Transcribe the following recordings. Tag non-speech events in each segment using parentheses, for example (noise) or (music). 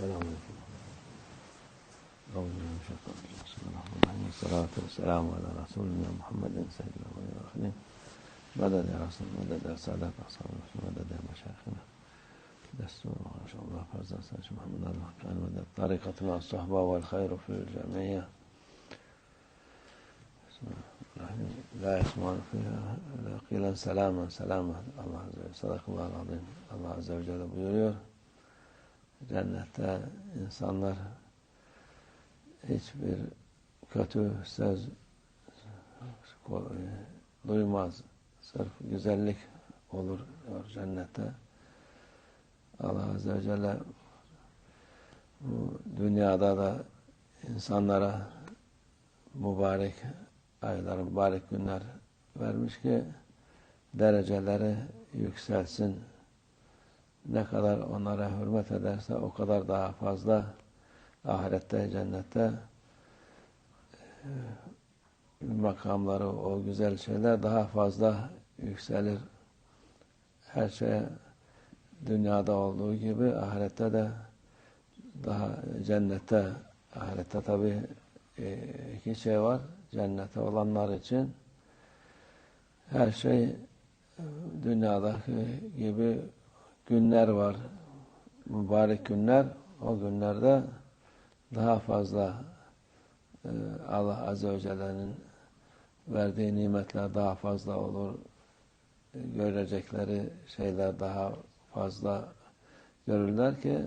السلام عليكم. أعوذ من الشيطان بسم الله الرحمن الرحيم. والصلاة والسلام على رسولنا محمد سيد الأولين والآخرين. مدد يا رسول مدد يا سادات أصحاب الرسول مدد يا مشايخنا. دستور ما شاء الله فرز أساس محمد المحكان مدد طريقة مع الصحبة والخير في الجمعية الله لا يسمعون فيها قيلا سلاما سلاما. الله عز وجل صدق الله العظيم. Azze ve Celle buyuruyor cennette insanlar hiçbir kötü söz duymaz. Sırf güzellik olur cennette. Allah Azze ve Celle bu dünyada da insanlara mübarek aylar, mübarek günler vermiş ki dereceleri yükselsin. Ne kadar onlara hürmet ederse o kadar daha fazla ahirette, cennette makamları, o güzel şeyler daha fazla yükselir. Her şey dünyada olduğu gibi ahirette de daha cennette, ahirette tabi iki şey var. Cennete olanlar için her şey dünyadaki gibi günler var. Mübarek günler. O günlerde daha fazla Allah Azze ve Celle'nin verdiği nimetler daha fazla olur. Görecekleri şeyler daha fazla görürler ki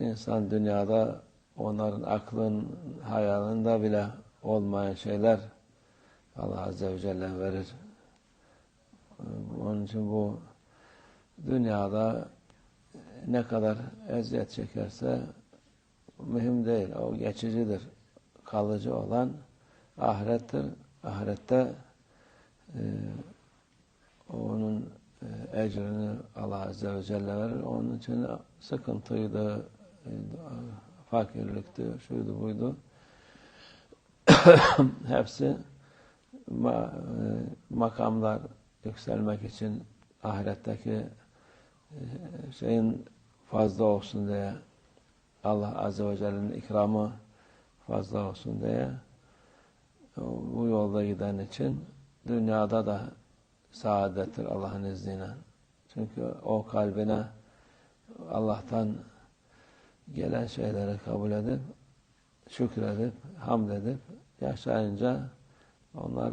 insan dünyada onların aklın, hayalında bile olmayan şeyler Allah Azze ve Celle verir. Onun için bu dünyada ne kadar eziyet çekerse mühim değil. O geçicidir. Kalıcı olan ahirettir. Ahirette e, onun e, ecrini Allah Azze ve Celle verir. Onun için sıkıntıydı, e, fakirlikti, şuydu buydu. (coughs) Hepsi ma, e, makamlar yükselmek için ahiretteki şeyin fazla olsun diye Allah Azze ve Celle'nin ikramı fazla olsun diye bu yolda giden için dünyada da saadettir Allah'ın izniyle. Çünkü o kalbine Allah'tan gelen şeyleri kabul edip, şükredip, hamd edip yaşayınca onlar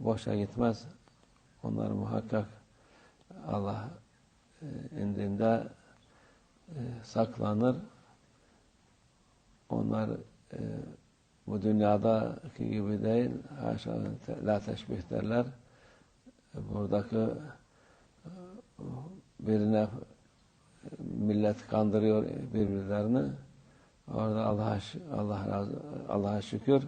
boşa gitmez. Onlar muhakkak Allah indinde saklanır. Onlar e, bu dünyadaki gibi değil. Haşa la teşbih derler. Buradaki birine millet kandırıyor birbirlerini. Orada Allah'a Allah razı Allah'a şükür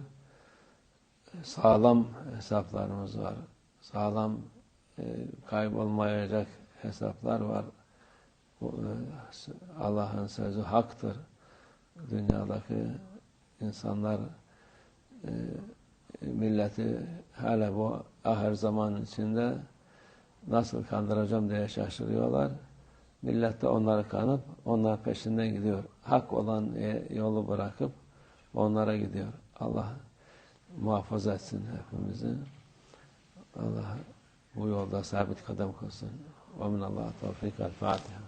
sağlam hesaplarımız var. Sağlam e, kaybolmayacak hesaplar var. Allah'ın sözü haktır dünyadaki insanlar e, milleti hala bu ahir zaman içinde nasıl kandıracağım diye şaşırıyorlar. Millet de onları kanıp onlar peşinden gidiyor. Hak olan yolu bırakıp onlara gidiyor. Allah muhafaza etsin hepimizi. Allah bu yolda sabit kadem kılsın. ومن الله توفيق الفاتحة